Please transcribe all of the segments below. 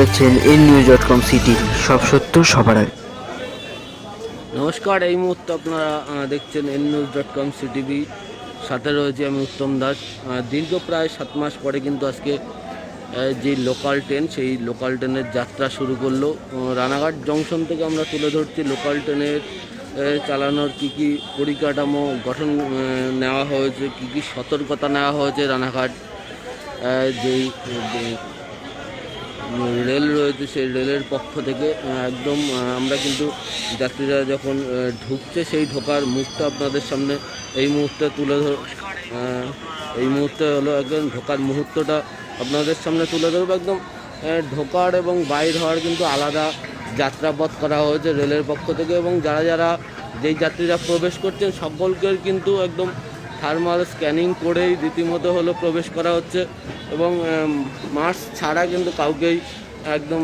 দেখছেন N news dot com CT সব সত্য সবার আগে। নমস্কার, এই মুহূর্তে আপনারা দেখছেন N news dot com CTV সাথে রয়েছে আমি উত্তম দাস। দীর্ঘ প্রায় সাত মাস পরে কিন্তু আজকে যে লোকাল ট্রেন সেই লোকাল ট্রেনের যাত্রা শুরু করল। রানাঘাট জংশন থেকে আমরা তুলে ধরছি লোকাল ট্রেনের চালানোর কী কী পরিকাঠামো গঠন নেওয়া হয়েছে, কী কী সতর্কতা নেওয়া হয়েছে রানাঘাট যেই রেল রয়েছে সেই রেলের পক্ষ থেকে, একদম আমরা কিন্তু যাত্রীরা যখন ঢুকছে সেই ঢোকার মুখটা আপনাদের সামনে এই মুহূর্তে তুলে ধর এই মুহূর্তে হলো একদম ঢোকার মুহূর্তটা আপনাদের সামনে তুলে ধরবো। একদম ঢোকার এবং বাইর হওয়ার কিন্তু আলাদা যাত্রাপথ করা হয়েছে রেলের পক্ষ থেকে এবং যারা যারা যেই যাত্রীরা প্রবেশ করছেন সকলকে কিন্তু একদম থার্মাল স্ক্যানিং করেই রীতিমতো হলো প্রবেশ করা হচ্ছে। এবং মাস্ক ছাড়া কিন্তু কাউকেই একদম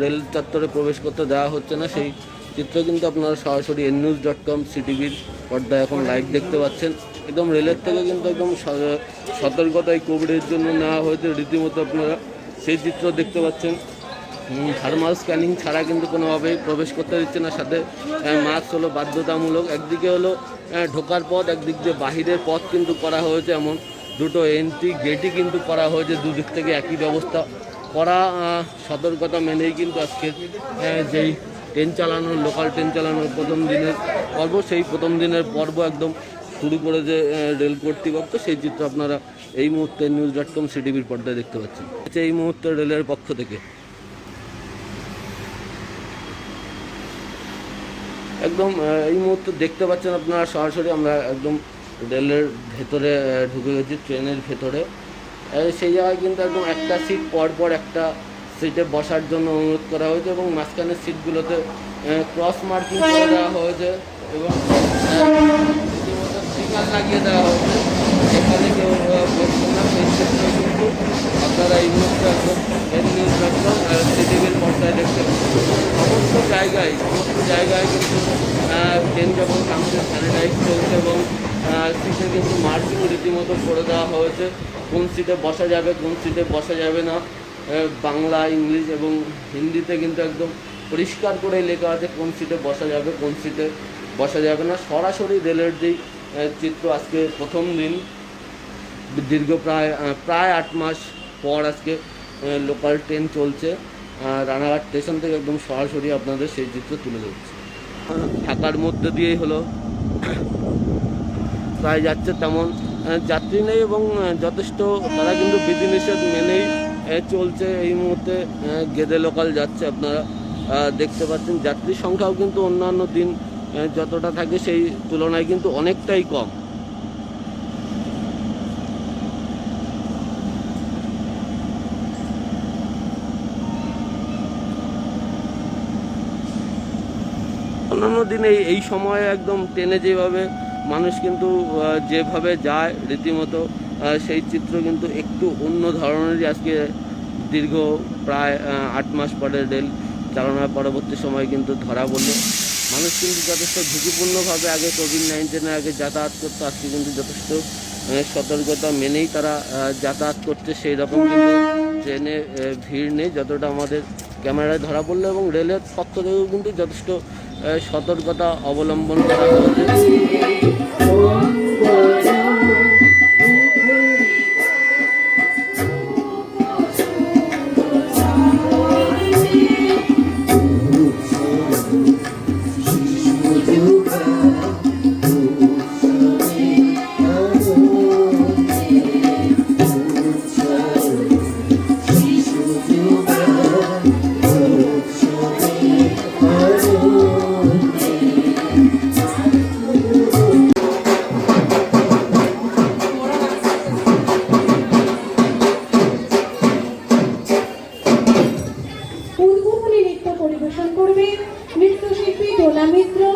রেল চত্বরে প্রবেশ করতে দেওয়া হচ্ছে না। সেই চিত্র কিন্তু আপনারা সরাসরি এন নিউজ ডট কম সিটিভির পর্দায় এখন লাইভ দেখতে পাচ্ছেন। একদম রেলের থেকে কিন্তু একদম স- সতর্কতায় কোভিডের জন্য নেওয়া হয়েছে রীতিমতো আপনারা সেই চিত্র দেখতে পাচ্ছেন। থার্মাল স্ক্যানিং ছাড়া কিন্তু কোনোভাবেই প্রবেশ করতে দিচ্ছে না। সাথে মাস্ক হলো বাধ্যতামূলক। একদিকে হলো ঢোকার পথ, একদিক দিয়ে বাহিরের পথ কিন্তু করা হয়েছে এমন। দুটো এন্ট্রি গেটই কিন্তু করা হয়েছে দুদিক থেকে একই ব্যবস্থা করা সতর্কতা মেনেই কিন্তু আজকে যেই ট্রেন চালানোর লোকাল ট্রেন চালানোর প্রথম দিনের পর্ব সেই প্রথম দিনের পর্ব একদম শুরু করে যে আহ, রেল কর্তৃপক্ষ। সেই চিত্র আপনারা এই মুহূর্তে নিউজ ডট কম সিটিভির পর্দায় দেখতে পাচ্ছেন। এই মুহূর্তে রেলের পক্ষ থেকে। একদম এই মুহূর্তে দেখতে পাচ্ছেন আপনারা সরাসরি আমরা একদম রেলের ভেতরে ঢুকে গেছি, ট্রেনের ভেতরে। সেই জায়গায় কিন্তু একদম একটা সিট পর পর একটা সিটে বসার জন্য অনুরোধ করা হয়েছে এবং মাঝখানের সিটগুলোতে ক্রস মার্কিং করে দেওয়া হয়েছে এবং সিগনাল লাগিয়ে দেওয়া হয়েছে। এখানে কেউ বসছে না সেই ক্ষেত্রে কিন্তু আপনারা এই মুহূর্তে একদম এন নিউজ ডট সিটিভির পর্দায় দেখতে সমস্ত জায়গায় সমস্ত জায়গায় কিন্তু ট্রেন যখন থামছে স্যানিটাইজ চলছে এবং সিটে কিন্তু মার্কিং রীতিমতো করে দেওয়া হয়েছে। কোন সিটে বসা যাবে, কোন সিটে বসা যাবে না। বাংলা, ইংলিশ এবং হিন্দিতে কিন্তু একদম পরিষ্কার করে লেখা আছে কোন সিটে বসা যাবে, কোন সিটে বসা যাবে না। সরাসরি রেলের যেই চিত্র আজকে প্রথম দিন, দীর্ঘ প্রায় প্রায় আট মাস পর আজকে লোকাল ট্রেন চলছে। রানাঘাট স্টেশন থেকে একদম সরাসরি আপনাদের সেই চিত্র তুলে ধরছি। ঢাকার মধ্যে দিয়েই হলো। প্রায় যাচ্ছে তেমন। যাত্রী নেই এবং যথেষ্ট তারা কিন্তু বিধিনিষেধ মেনেই চলছে এই মুহূর্তে গেদে লোকাল যাচ্ছে আপনারা দেখতে পাচ্ছেন। যাত্রীর সংখ্যাও কিন্তু অন্যান্য দিন যতটা থাকে সেই তুলনায় কিন্তু অনেকটাই কম। অন্যান্য দিনে এই সময়ে একদম ট্রেনে যেভাবে মানুষ কিন্তু যেভাবে যায় রীতিমতো সেই চিত্র কিন্তু একটু অন্য ধরনেরই আজকে দীর্ঘ প্রায় আট মাস পরে রেল চালনার পরবর্তী সময় কিন্তু ধরা পড়ল। মানুষ কিন্তু যথেষ্ট ঝুঁকিপূর্ণভাবে আগে কোভিড নাইন্টিনের আগে যাতায়াত করতো, আজকে কিন্তু যথেষ্ট সতর্কতা মেনেই তারা যাতায়াত করছে। সেই রকম কিন্তু ট্রেনে ভিড় নেই, যতটা আমাদের ক্যামেরায় ধরা পড়ল এবং রেলের পক্ষ থেকেও কিন্তু যথেষ্ট সতর্কতা অবলম্বন করা হয়েছে। উদ্বোধনী নৃত্য পরিবেশন করবে নৃত্যশিল্পী দোলা মিত্র।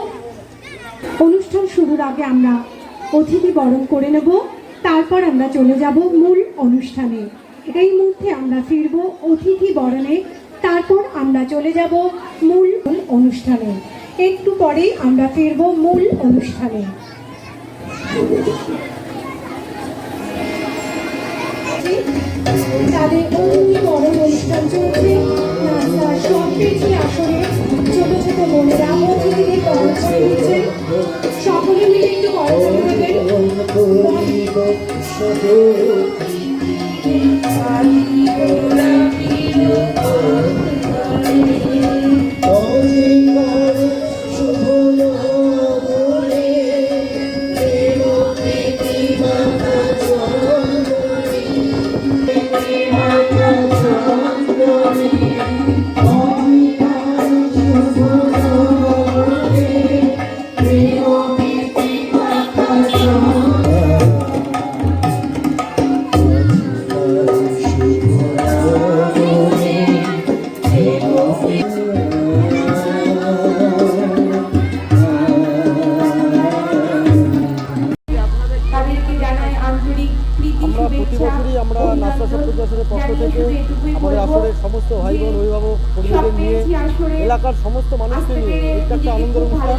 অনুষ্ঠান শুরুর আগে আমরা অতিথি বরণ করে নেব। তারপর আমরা চলে যাব মূল অনুষ্ঠানে। এই মুহূর্তে আমরা ফিরব অতিথি বরণে। তারপর আমরা চলে যাব মূল অনুষ্ঠানে। একটু পরেই আমরা ফিরব মূল অনুষ্ঠানে। তাদের অতিথি বরণ অনুষ্ঠান চলছে। সবকিছু আসরে ছোট ছোট বোনেরা অতিথিদের পরামর্শ দিচ্ছেন সকলে মিলে একটু করতালি দেবেন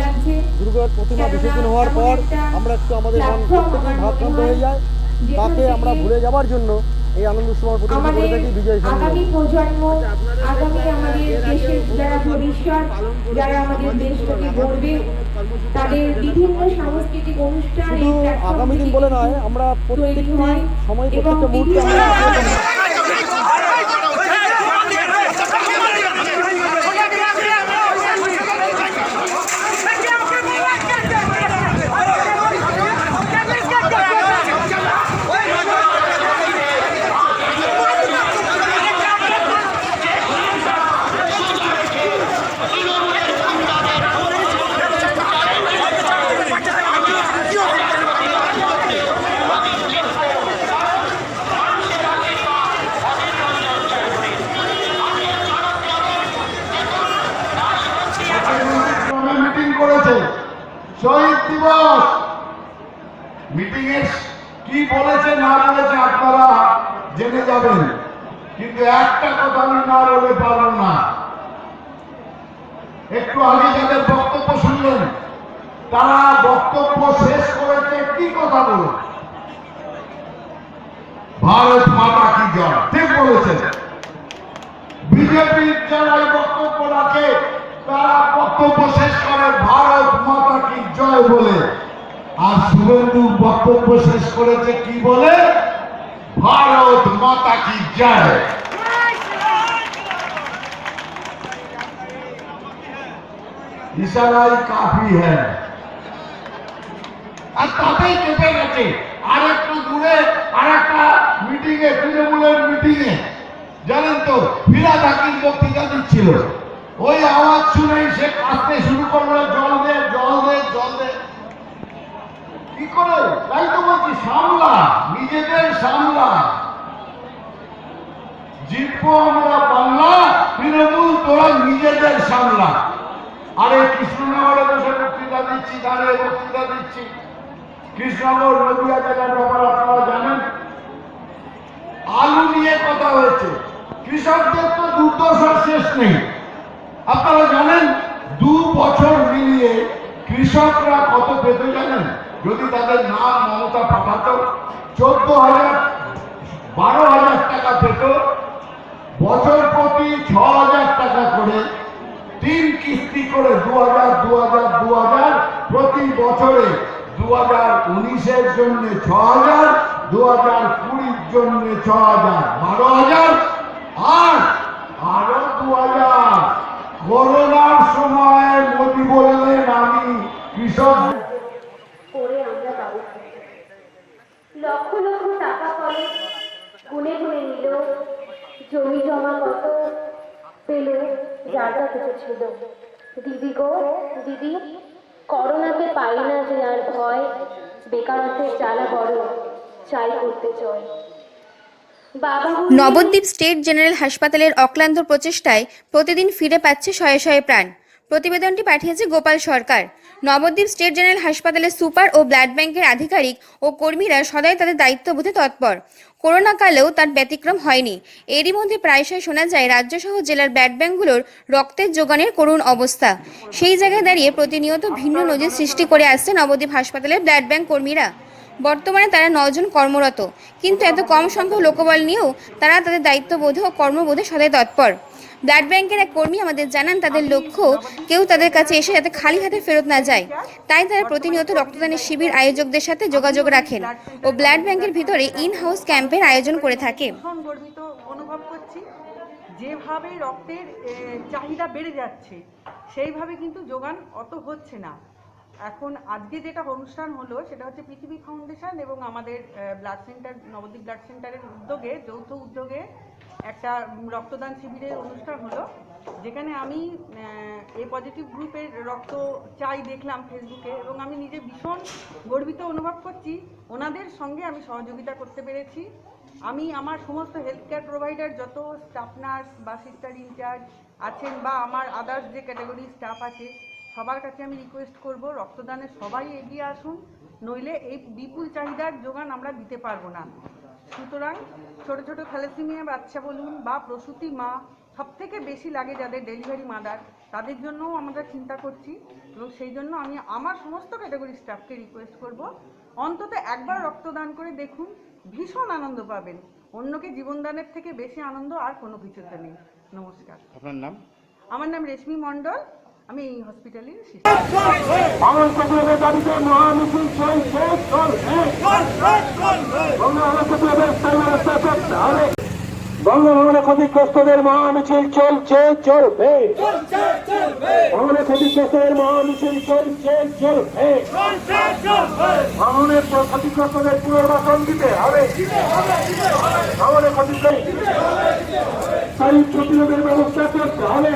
লাগছে। দুর্গার প্রতিমা বিসর্জন হওয়ার পর আমরা একটু আমাদের মন প্রত্যেকেই হয়ে যায়। তাকে আমরা ভুলে যাওয়ার জন্য এই আনন্দ উৎসব প্রতিষ্ঠা করে থাকি বিজয় আগামী প্রজন্ম আগামী আমাদের দেশের যারা ভবিষ্যৎ যারা আমাদের দেশটাকে গড়বে তাদের বিভিন্ন সাংস্কৃতিক অনুষ্ঠান শুধু আগামী দিন বলে নয় আমরা প্রত্যেকটি সময় প্রত্যেকটা মুহূর্তে মিটিং এ কি বলেছে না বলেছে আপনারা জেনে যাবেন। কিন্তু একটা কথা আমি না বলে পারব না। একটু আগে যাদের বক্তব্য শুনলেন, তারা বক্তব্য শেষ করেছে কি কথা বলে ভারত মাতা কি জয়? ঠিক বলেছেন। বিজেপির যারা বক্তব্য রাখে, তারা বক্তব্য শেষ করে, ভারত মাতা কি জয় বলে। আর শুভেন্দু বক্তব্য শেষ করেছে কি বলে? ভারত মাতা কি জয়? ইশারাই কাফি হ্যাঁ। আর তাতেই কেটে গেছে। আর একটু দূরে আর একটা মিটিং এ তৃণমূলের মিটিং এ জানেন তো ফিরাদ হাকিম বক্তৃতা দিচ্ছিল ওই আওয়াজ শুনেই সে কাঁদতে শুরু করল, জল দে জল দে জল দে। কি করে? তাই তো বলছি, সামলা, নিজেদের সামলা। জিতবো আমরা বাংলা, তৃণমূল তোরা নিজেদের সামলা। আরে কৃষ্ণনগরে বসে বক্তৃতা দিচ্ছি দাঁড়িয়ে বক্তৃতা দিচ্ছি। কৃষ্ণনগর নদিয়া জেলার ব্যাপার আপনারা জানেন। আলু নিয়ে কথা হয়েছে। কৃষকদের তো দুর্দশার শেষ নেই। আপনারা জানেন, দু বছর মিলিয়ে কৃষকরা কত পেত জানেন? যদি তাদের নাম মমতা পাঠাতো চোদ্দ হাজার বারো হাজার টাকা পেত। বছর প্রতি ছ হাজার টাকা করে তিন কিস্তি করে দু হাজার দু হাজার দু হাজার প্রতি বছরে দু হাজার উনিশের জন্য ছ হাজার দু হাজার কুড়ির জন্য ছ হাজার বারো হাজার আর আরও দু হাজার করোনার জমি জমা কত? পেলে যার যা কিছু ছিল। দিদি গো, দিদি, করোনাতে পাই না যে আর ভয় বেকারত্বের জ্বালা বড় চাই করতে চয় নবদ্বীপ স্টেট জেনারেল হাসপাতালের অক্লান্ত প্রচেষ্টায় প্রতিদিন ফিরে পাচ্ছে শয়ে শয়ে প্রাণ। প্রতিবেদনটি পাঠিয়েছে গোপাল সরকার। নবদ্বীপ স্টেট জেনারেল হাসপাতালের সুপার ও ব্লাড ব্যাংকের আধিকারিক ও কর্মীরা সদাই তাদের দায়িত্ববোধে তৎপর। করোনা কালেও তার ব্যতিক্রম হয়নি। এরই মধ্যে প্রায়শই শোনা যায়, রাজ্যসহ জেলার ব্লাড ব্যাংকগুলোর রক্তের যোগানের করুণ অবস্থা। সেই জায়গায় দাঁড়িয়ে প্রতিনিয়ত ভিন্ন নজির সৃষ্টি করে আসছে নবদ্বীপ হাসপাতালের ব্লাড ব্যাংক কর্মীরা। বর্তমানে তারা নজন কর্মরত। কিন্তু এত কম সংখ্যক লোকবল নিয়েও তারা তাদের দায়িত্ববোধে ও কর্মবোধে সদাই তৎপর। ব্লাড ব্যাংকের এক কর্মী আমাদের জানান, তাদের লক্ষ্য কেউ তাদের কাছে এসে যাতে খালি হাতে ফেরত না যায়। তাই তারা প্রতিনিয়ত রক্তদানের শিবির আয়োজকদের সাথে যোগাযোগ রাখেন ও ব্লাড ব্যাংকের ভিতরে ইন হাউস ক্যাম্পের আয়োজন করে থাকে। অনুভব করছি। যেভাবে রক্তের চাহিদা বেড়ে যাচ্ছে, সেইভাবে কিন্তু যোগান অত হচ্ছে না। এখন আজকে যেটা অনুষ্ঠান হলো, সেটা হচ্ছে পৃথিবী ফাউন্ডেশন এবং আমাদের ব্লাড সেন্টার, নবদ্বীপ ব্লাড সেন্টারের উদ্যোগে, যৌথ উদ্যোগে একটা রক্তদান শিবিরের অনুষ্ঠান হলো, যেখানে আমি এ পজিটিভ গ্রুপের রক্ত চাই দেখলাম ফেসবুকে এবং আমি নিজে ভীষণ গর্বিত অনুভব করছি। ওনাদের সঙ্গে আমি সহযোগিতা করতে পেরেছি। আমি আমার সমস্ত হেলথ কেয়ার প্রোভাইডার যত স্টাফ নার্স বা সিস্টার ইনচার্জ আছেন বা আমার আদার্স যে ক্যাটাগরি স্টাফ আছে, সবার কাছে আমি রিকোয়েস্ট করব, রক্তদানে সবাই এগিয়ে আসুন, নইলে এই বিপুল চাহিদার যোগান আমরা দিতে পারব না। সুতরাং ছোট ছোট থ্যালাসেমিয়া বাচ্চা বলুন বা প্রসূতি মা সব থেকে বেশি লাগে যাদের ডেলিভারি মাদার তাদের জন্যও আমরা চিন্তা করছি এবং সেই জন্য আমি আমার সমস্ত ক্যাটাগরি স্টাফকে রিকোয়েস্ট করব অন্তত একবার রক্তদান করে দেখুন ভীষণ আনন্দ পাবেন। অন্যকে জীবনদানের থেকে বেশি আনন্দ আর কোনো কিছুতে নেই। নমস্কার। আপনার নাম? আমার নাম রেশমি মণ্ডল। আমি এই করতে হবে বঙ্গভবনে ক্ষতিগ্রস্তদের মহামিছিল চলছে চলবে ভবনে ক্ষতিগ্রস্তদের মহামিছিল চলছে চলবে ভবনের ক্ষতিগ্রস্তদের পুনর্বাসন দিতে হবে ভবনে ক্ষতিগ্রস্ত প্রতিরোধের ব্যবস্থা করতে হবে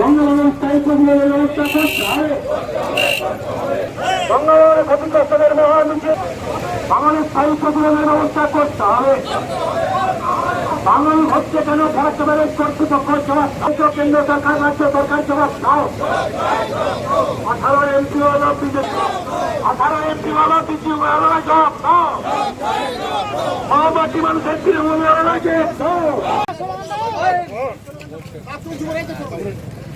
বঙ্গবন্ধুর স্থায়ী প্রতিরোধের ব্যবস্থা করতে হবে। বঙ্গবন্ধুর ক্ষতিগ্রস্তদের মহামিছিল বাঙালির স্থায়ী প্রতিরোধের ব্যবস্থা করতে হবে। বাঙালি হচ্ছে কেন জবাব কেন্দ্র সরকার, রাজ্য সরকার জবাব দাও। মানুষের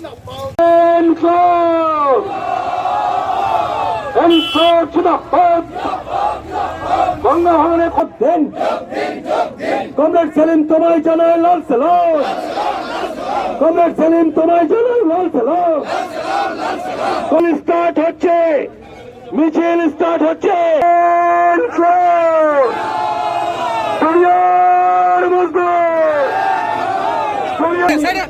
to the foot! গঙ্গাভবনে দেন কমরেড সেলিম তোমায় জানায় লাল সালাম কমরেড সেলিম তোমায় জানায় লাল সালাম কোন স্টার্ট হচ্ছে মিছিল স্টার্ট হচ্ছে! শরিয়ার মজদুর শরিয়ার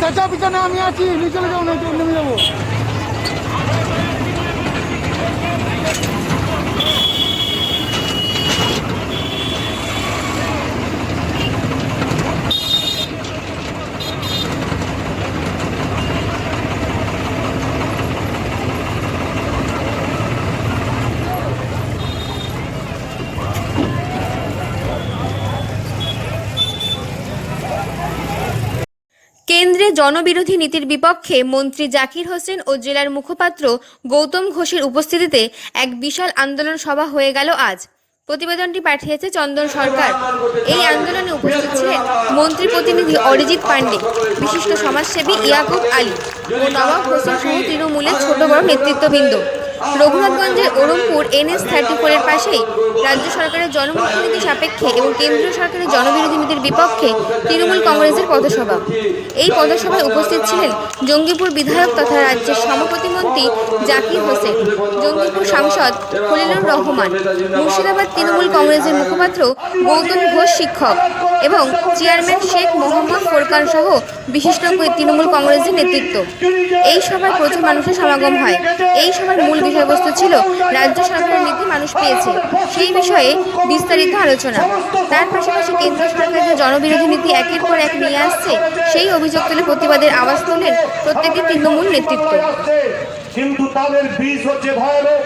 চাচা পিছনে আমি আছি নিচে যাব না নেমে যাব কেন্দ্রে জনবিরোধী নীতির বিপক্ষে মন্ত্রী জাকির হোসেন ও জেলার মুখপাত্র গৌতম ঘোষের উপস্থিতিতে এক বিশাল আন্দোলন সভা হয়ে গেল আজ। প্রতিবেদনটি পাঠিয়েছে চন্দন সরকার। এই আন্দোলনে উপস্থিত ছিলেন মন্ত্রী প্রতিনিধি অরিজিৎ পান্ডে বিশিষ্ট সমাজসেবী ইয়াকুব আলী ও নবাব হোসেন সহ তৃণমূলের ছোট বড় নেতৃত্ববৃন্দ। রঘুনাথগঞ্জের ওরমপুর এনএস থার্টি ফোরের পাশেই রাজ্য সরকারের জনমুক্তি নীতি সাপেক্ষে এবং কেন্দ্রীয় সরকারের জনবিরোধী নীতির বিপক্ষে তৃণমূল কংগ্রেসের পথসভা। এই পথসভায় উপস্থিত ছিলেন জঙ্গিপুর বিধায়ক তথা রাজ্যের সভাপতিমন্ত্রী জাকির হোসেন, জঙ্গিপুর সাংসদ খলিলুর রহমান, মুর্শিদাবাদ তৃণমূল কংগ্রেসের মুখপাত্র গৌতম ঘোষ শিক্ষক এবং চেয়ারম্যান শেখ মোহাম্মদ ফোরকান সহ বিশিষ্ট তৃণমূল কংগ্রেসের নেতৃত্ব। এই সভায় প্রচুর মানুষের সমাগম হয়। এই সভার মূল বিষয়বস্তু ছিল, রাজ্য সরকারের নীতি মানুষ পেয়েছে। সেই বিষয়ে বিস্তারিত আলোচনা। তার পাশাপাশি কেন্দ্র সরকার যে জনবিরোধী নীতি একের পর এক নিয়ে আসছে, সেই অভিযোগ তুলে প্রতিবাদের আওয়াজ তোলেন প্রত্যেকটি তৃণমূল নেতৃত্ব। কিন্তু তাদের বীজ হচ্ছে ভয়ানক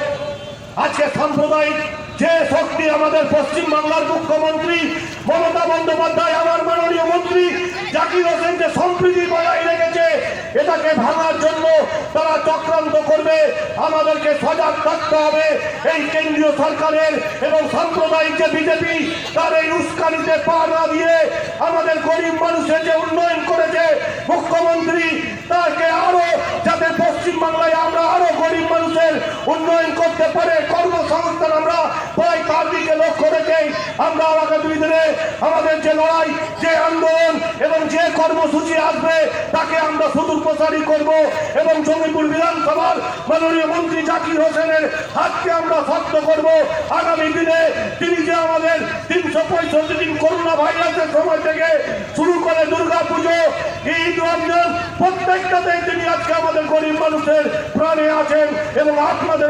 আজকে সাম্প্রদায়িক যে শক্তি আমাদের পশ্চিম বাংলার মুখ্যমন্ত্রী মমতা বন্দ্যোপাধ্যায়, আমার মাননীয় মন্ত্রী জাকির হোসেন যে সম্প্রীতি বজায় রেখেছে, এটাকে ভাঙার জন্য তারা চক্রান্ত করবে, আমাদেরকে সজাগ থাকতে হবে। এই কেন্দ্রীয় সরকারের এবং সাম্প্রদায়িক যে বিজেপি, তার এই উস্কানিতে পা না দিয়ে আমাদের গরিব মানুষের যে উন্নয়ন করেছে মুখ্যমন্ত্রী, তাকে আরও যাতে পশ্চিম বাংলায় আমরা আরও গরিব মানুষের উন্নয়ন করতে পারে, কর্মসংস্থান আমরা প্রায় তার দিকে লক্ষ্য রেখেই আমরা আগামী দিনে আমাদের যে লড়াই, যে আন্দোলন এবং যে কর্মসূচি আসবে, তাকে আমরা সুদূর প্রসারী করব এবং জমিপুর বিধানসভার মাননীয় মন্ত্রী জাকির হোসেনের হাতকে আমরা শক্ত করব। আগামী দিনে তিনি যে আমাদের তিনশো পঁয়ষট্টি দিন করোনা ভাইরাসের সময় থেকে শুরু করে দুর্গা পুজো ঈদ, রমজান প্রত্যেকটাতে তিনি আজকে আমাদের গরিব মানুষের প্রাণে আছেন এবং আপনাদের